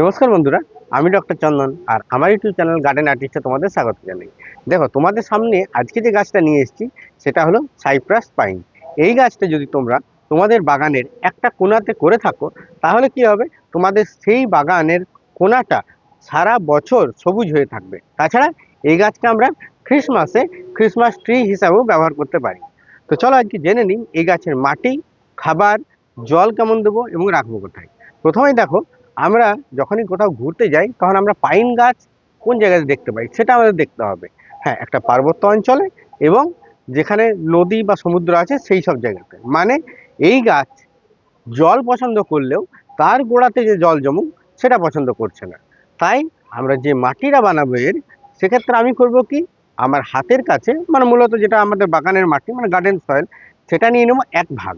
নমস্কার বন্ধুরা, আমি ডক্টর চন্দন আর আমার ইউটিউব চ্যানেল গার্ডেন আর্টিস্টে তোমাদের স্বাগত জানাই। দেখো, তোমাদের সামনে আজকে যে গাছটা নিয়ে এসেছি, সেটা হলো সাইপ্রাস পাইন এই গাছটা যদি তোমরা তোমাদের বাগানের একটা কোনাতে করে থাকো, তাহলে কি হবে? তোমাদের সেই বাগানের কোনাটা সারা বছর সবুজ হয়ে থাকবে। তাছাড়া এই গাছকে আমরা খ্রিসমাসে খ্রিসমাস ট্রি হিসাবেও ব্যবহার করতে পারি। তো চলো আজকে জেনে নিই, এই গাছের মাটি, খাবার, জল কেমন দেবো এবং রাখব কোথায়? প্রথমেই দেখো আমরা যখনই কোথাও ঘুরতে যাই, তখন আমরা পাইন গাছ কোন জায়গাতে দেখতে পাই, সেটা আমাদের দেখতে হবে। হ্যাঁ একটা পার্বত্য অঞ্চলে এবং যেখানে নদী বা সমুদ্র আছে, সেই সব জায়গাতে। মানে এই গাছ জল পছন্দ করলেও তার গোড়াতে যে জল জমুক, সেটা পছন্দ করছে না। তাই আমরা যে মাটিটা বানাবো এর, সেক্ষেত্রে আমি করব কি, আমার হাতের কাছে মানে মূলত যেটা আমাদের বাগানের মাটি মানে গার্ডেন সয়েল সেটা নিয়ে নেব এক ভাগ।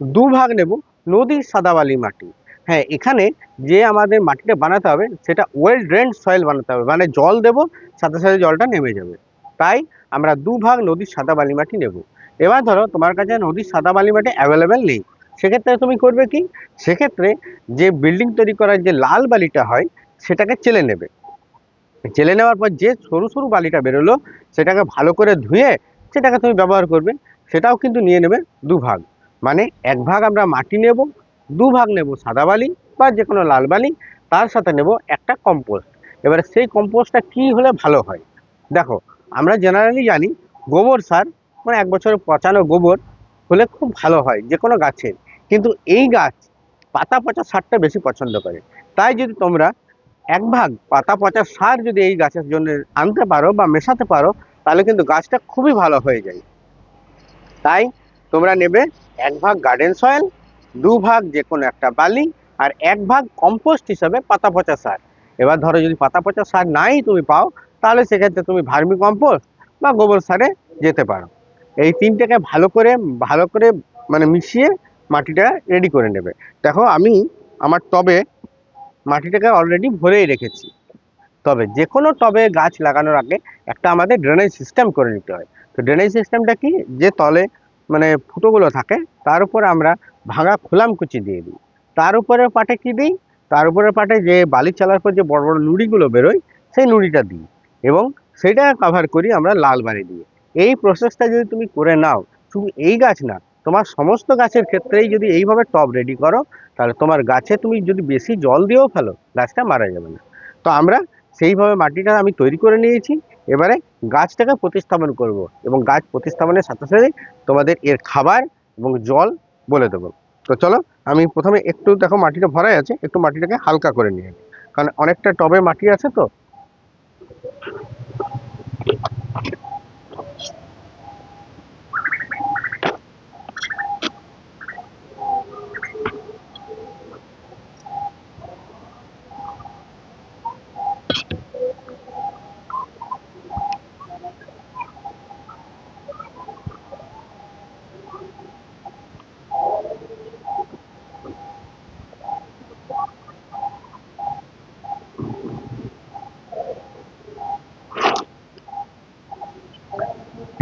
দু ভাগ নেব নদীর সাদাবালি মাটি। হ্যাঁ এখানে যে আমাদের মাটিটা বানাতে হবে, সেটা ওয়েল ড্রেন্ড সয়েল বানাতে হবে। মানে জল দেব, সাথে সাথে জলটা নেমে যাবে। তাই আমরা দু ভাগ নদীর সাদা বালি মাটি নেব। এবার ধরো, তোমার কাছে নদীর সাদা বালি মাটি অ্যাভেলেবেল নেই। সেক্ষেত্রে তুমি করবে কি? সেক্ষেত্রে যে বিল্ডিং তৈরি করার যে লাল বালিটা হয়, সেটাকে চেলে নেবে। চেলে নেওয়ার পর যে সরু সরু বালিটা বেরোলো, সেটাকে ভালো করে ধুয়ে সেটাকে তুমি ব্যবহার করবে। সেটাও কিন্তু নিয়ে নেবে দু ভাগ মানে এক ভাগ আমরা মাটি নেব দু ভাগ নেব সাদা বালি বা যে কোনো লাল বালি, তার সাথে নেব একটা কম্পোস্ট এবারে সেই কম্পোস্টটা কি হলে ভালো হয়? দেখো, আমরা জেনারেলি জানি গোবর সার মানে এক বছরের পচানো গোবর হলে খুব ভালো হয় যে কোনো গাছের। কিন্তু এই গাছ পাতা পচা সারটা বেশি পছন্দ করে। তাই যদি তোমরা এক ভাগ পাতা পচা সার যদি এই গাছের জন্য আনতে পারো বা মেশাতে পারো, তাহলে কিন্তু গাছটা খুবই ভালো হয়ে যায়। তাই তোমরা নেবে এক ভাগ গার্ডেন সয়েল দু ভাগ যে কোনো একটা বালি আর এক ভাগ কম্পোস্ট হিসাবে পাতা পচা সার। এবার ধরো যদি পাতা পচা সার নাই তুমি পাও, তাহলে সেক্ষেত্রে তুমি ভার্মি কম্পোস্ট বা গোবর সারে যেতে পারো। এই তিনটাকে ভালো করে ভালো করে মানে মিশিয়ে মাটিটা রেডি করে নেবে। দেখো আমি আমার টবে মাটিটাকে অলরেডি ভরেই রেখেছি। তবে যে কোনো টবে গাছ লাগানোর আগে একটা আমাদের ড্রেনেজ সিস্টেম করে নিতে হয়। তো ড্রেনেজ সিস্টেমটা কি? যে তলে মানে ফুটোগুলো থাকে, তার উপর আমরা ভাঙা খোলাম কুচি দিয়ে দিই। তার উপরে পাটে কি দিই? তার উপরে পাটে যে বালি চালার পর যে বড় বড় নুড়িগুলো বেরোয়, সেই নুড়িটা দিই এবং সেটা কভার করি আমরা লাল বালি দিয়ে। এই প্রসেসটা যদি তুমি করে নাও, শুধু এই গাছ না, তোমার সমস্ত গাছের ক্ষেত্রেই যদি এইভাবে টব রেডি করো, তাহলে তোমার গাছে তুমি যদি বেশি জল দিয়েও ফেলো, গাছটা মারা যাবে না। তো আমরা সেইভাবে মাটিটা আমি তৈরি করে নিয়েছি। এবারে গাছটাকে প্রতিস্থাপন করব এবং গাছ প্রতিস্থাপনের সাথে সাথে তোমাদের এর খাবার এবং জল বলে দেবো তো চলো, আমি প্রথমে একটু দেখো মাটিটা ভরাই আছে, একটু মাটিটাকে হালকা করে নিয়ে। কারণ অনেকটা টবে মাটি আছে তো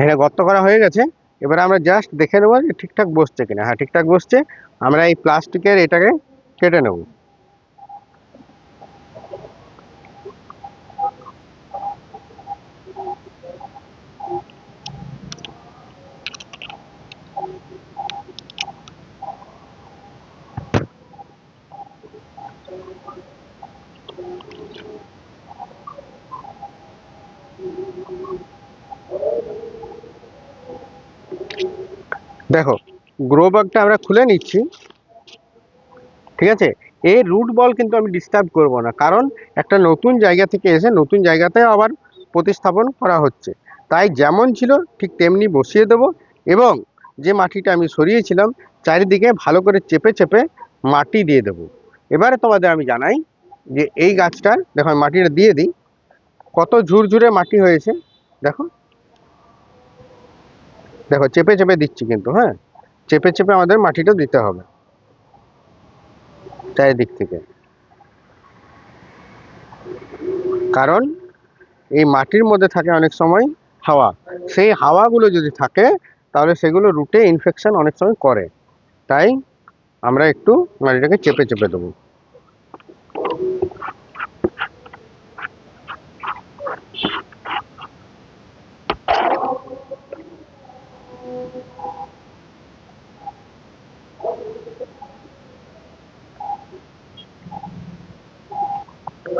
এখানে গর্ত করা হয়ে গেছে। এবারে আমরা জাস্ট দেখে নেব যে ঠিকঠাক বসছে কিনা। হ্যাঁ ঠিকঠাক বসছে। আমরা এই প্লাস্টিকের এটাকে কেটে নেব। দেখো গ্রো ব্যাগটা আমরা খুলে নিচ্ছি। ঠিক আছে? এই রুট বল কিন্তু আমি ডিস্টার্ব করব না, কারণ একটা নতুন জায়গা থেকে এসে নতুন জায়গাতে আবার প্রতিস্থাপন করা হচ্ছে। তাই যেমন ছিল, ঠিক তেমনি বসিয়ে দেব এবং যে মাটিটা আমি সরিয়েছিলাম, চারিদিকে ভালো করে চেপে চেপে মাটি দিয়ে দেব। এবারে তোমাদের আমি জানাই যে এই গাছটার, দেখো মাটিটা দিয়ে দিই, কত ঝুরঝুরে মাটি হয়েছে, দেখো। দেখো, চেপে চেপে দিচ্ছি কিন্তু হ্যাঁ? চেপে চেপে আমাদের মাটিটা দিতে হবে। চারিদিক থেকে। কারণ এই মাটির মধ্যে থাকে অনেক সময় হাওয়া। সেই হাওয়াগুলো যদি থাকে, তাহলে সেগুলো রুটে ইনফেকশন অনেক সময় করে। তাই আমরা একটু মাটিটাকে চেপে চেপে দেবো।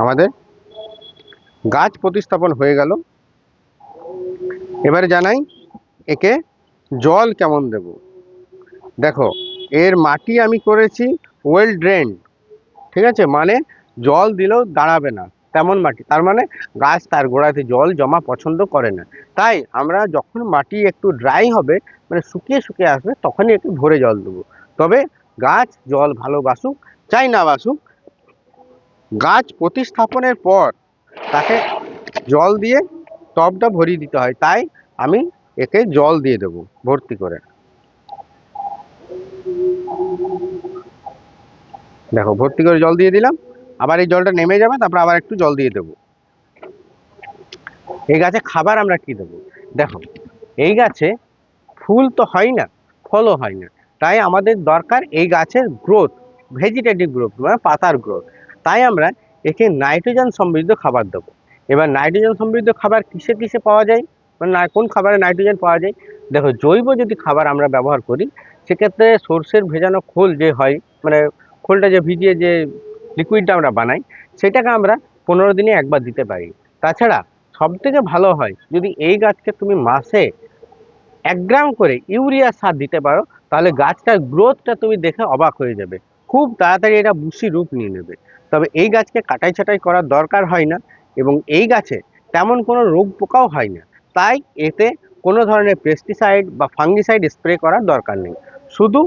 আমাদের গাছ প্রতিস্থাপন হয়ে গেল। এবারে জানাই, একে জল কেমন দেব? দেখো, এর মাটি আমি করেছি ওয়েল ড্রেন ঠিক আছে? মানে জল দিলেও দাঁড়াবে না, তেমন মাটি। তার মানে গাছ তার গোড়াতে জল জমা পছন্দ করে না। তাই আমরা যখন মাটি একটু ড্রাই হবে মানে শুকিয়ে শুকিয়ে আসবে, তখনই একটু ভরে জল দেবো। তবে গাছ জল ভালোবাসুক চাই না বাসুক গাছ প্রতিস্থাপনের পর তাকে জল দিয়ে টবটা ভরিয়ে দিতে হয়। তাই আমি একে জল দিয়ে দেবো ভর্তি করে। দেখো, ভর্তি করে জল দিয়ে দিলাম। আবার এই জলটা নেমে যাবে, তারপর আবার একটু জল দিয়ে দেবো। এই গাছে খাবার আমরা কি দেবো? দেখো, এই গাছে ফুল তো হয় না, ফলও হয় না। তাই আমাদের দরকার এই গাছের গ্রোথ ভেজিটেটিভ গ্রোথ মানে পাতার গ্রোথ তাই আমরা একে নাইট্রোজেন সমৃদ্ধ খাবার দেবো। এবার নাইট্রোজেন সমৃদ্ধ খাবার কিসে কিসে পাওয়া যায়? মানে কোন খাবারে নাইট্রোজেন পাওয়া যায়? দেখো, জৈব যদি খাবার আমরা ব্যবহার করি, সেক্ষেত্রে সর্ষের ভেজানো খোল যে হয় মানে খোলটা যে ভিজিয়ে যে লিকুইডটা আমরা বানাই, সেটাকে আমরা পনেরো দিনে একবার দিতে পারি। তাছাড়া সব থেকে ভালো হয়, যদি এই গাছকে তুমি মাসে এক গ্রাম করে ইউরিয়া সার দিতে পারো, তাহলে গাছটার গ্রোথটা তুমি দেখে অবাক হয়ে যাবে। খুব তাড়াতাড়ি এটা বুশি রূপ নিয়ে নেবে। তবে এই গাছকে কাটাই ছাটাই করার দরকার হয় না এবং এই গাছে তেমন কোনো রোগ পোকাও হয় না। তাই এতে কোনো ধরনের পেস্টিসাইড বা ফাঙ্গিসাইড স্প্রে করার দরকার নেই। শুধু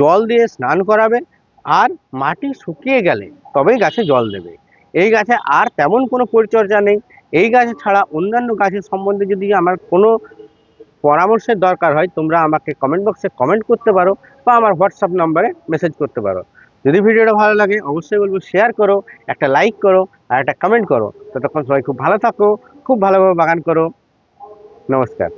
জল দিয়ে স্নান করাবে আর মাটি শুকিয়ে গেলে তবেই গাছে জল দেবে। এই গাছে আর তেমন কোনো পরিচর্যা নেই। এই গাছ ছাড়া অন্যান্য গাছের সম্বন্ধে যদি আমার কোনো পরামর্শের দরকার হয়, তোমরা আমাকে কমেন্ট বক্সে কমেন্ট করতে পারো বা আমার হোয়াটসঅ্যাপ নাম্বারে মেসেজ করতে পারো। যদি ভিডিওটা ভালো লাগে, অবশ্যই বলব শেয়ার করো, একটা লাইক করো, আর একটা কমেন্ট করো। ততক্ষণ সবাই খুব ভালো থাকো, খুব ভালোভাবে বাগান করো। নমস্কার।